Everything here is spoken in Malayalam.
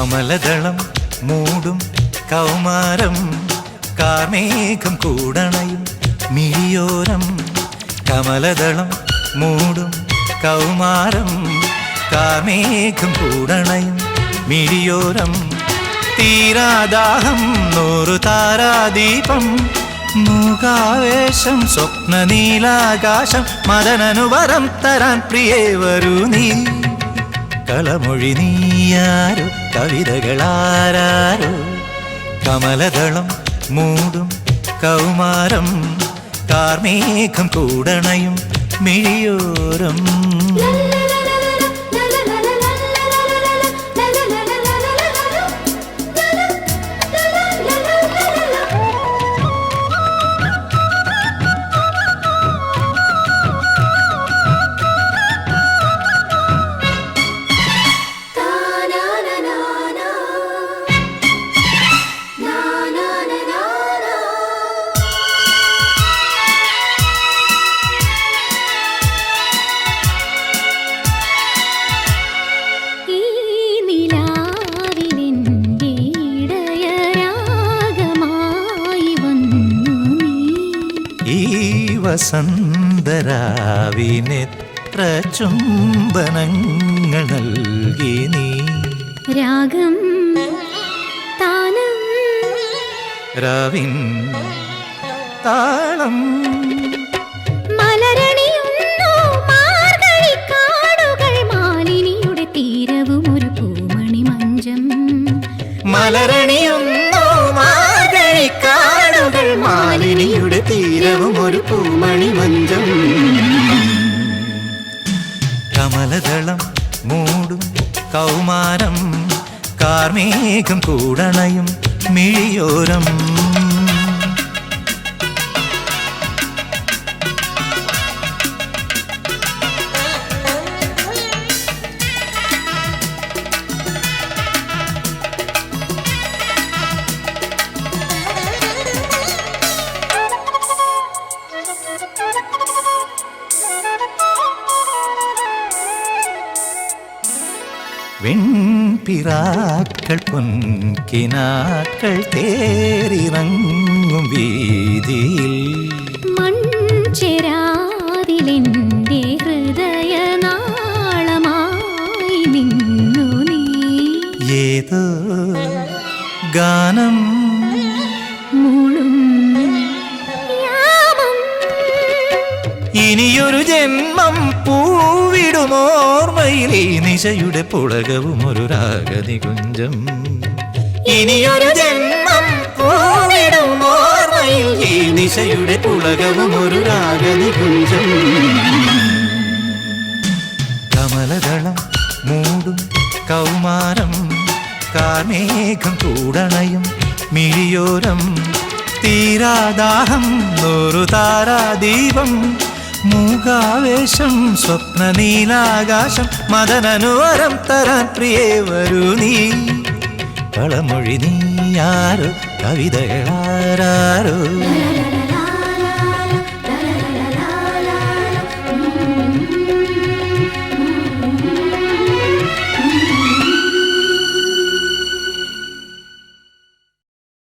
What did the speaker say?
കമലദളം മൂടും കൗമാരം കാർമേഘം കൂടണയും മിഴിയോരം. കമലദളം മൂടും കൗമാരം കാർമേഘം കൂടണയും മിഴിയോരം. തീരാദാഹം നൂറു താരാദീപം മൂകാവേശം സ്വപ്നനീലാകാശം മദനനുവരം തരാൻ പ്രിയേ വരൂ നീ. കളമൊഴി നീയാരോ കവിതകളാരോ കമലദളം മൂടും കൗമാരം കാർമേഘം കൂടണയും മിഴിയോരം. വസന്തരാവിനെത്ര ചുംബനങ്ങൾ നൽകി നീ. രാഗം താനം രാവിൻ താളം. മലരണിയുന്നു തീരവും ഒരു പൂമണി മഞ്ചം. കമലദളം മൂടും കൗമാരം കാർമേഘം കൂടണയും മിഴിയോരം. വെൺപിറാക്കൾ പൊൻകിനാക്കൾ തേരിറങ്ങും വീതിയിൽ. മൺചെരാതിലെന്റെ ഹൃദയനാളമായി നിന്നു നീ. ഏതോ ഗാനം ഇനിയൊരു ജന്മം പൂവിടുമോർമ്മയിൽ ഈ നിശയുടെ പുളകവും ഒരു രാഗതി കുഞ്ചം. ഇനിയൊരു ജന്മം പൂവിടുമോർമ്മയിൽ ഈ നിശയുടെ പുളകവും ഒരു രാഗതി കുഞ്ചം. കമലദളം മൂടും കൗമാരം കാർമേഘം കൂടണയും മിഴിയോരം തീരാദാഹം നൂറു താരാദീപം മൂകാവേശം സ്വപ്നനീലാകാശം മദനനുവരം തരാൻ പ്രിയേ വരൂ നീ. കളമൊഴി നീയാരോ കവിതകളാരോ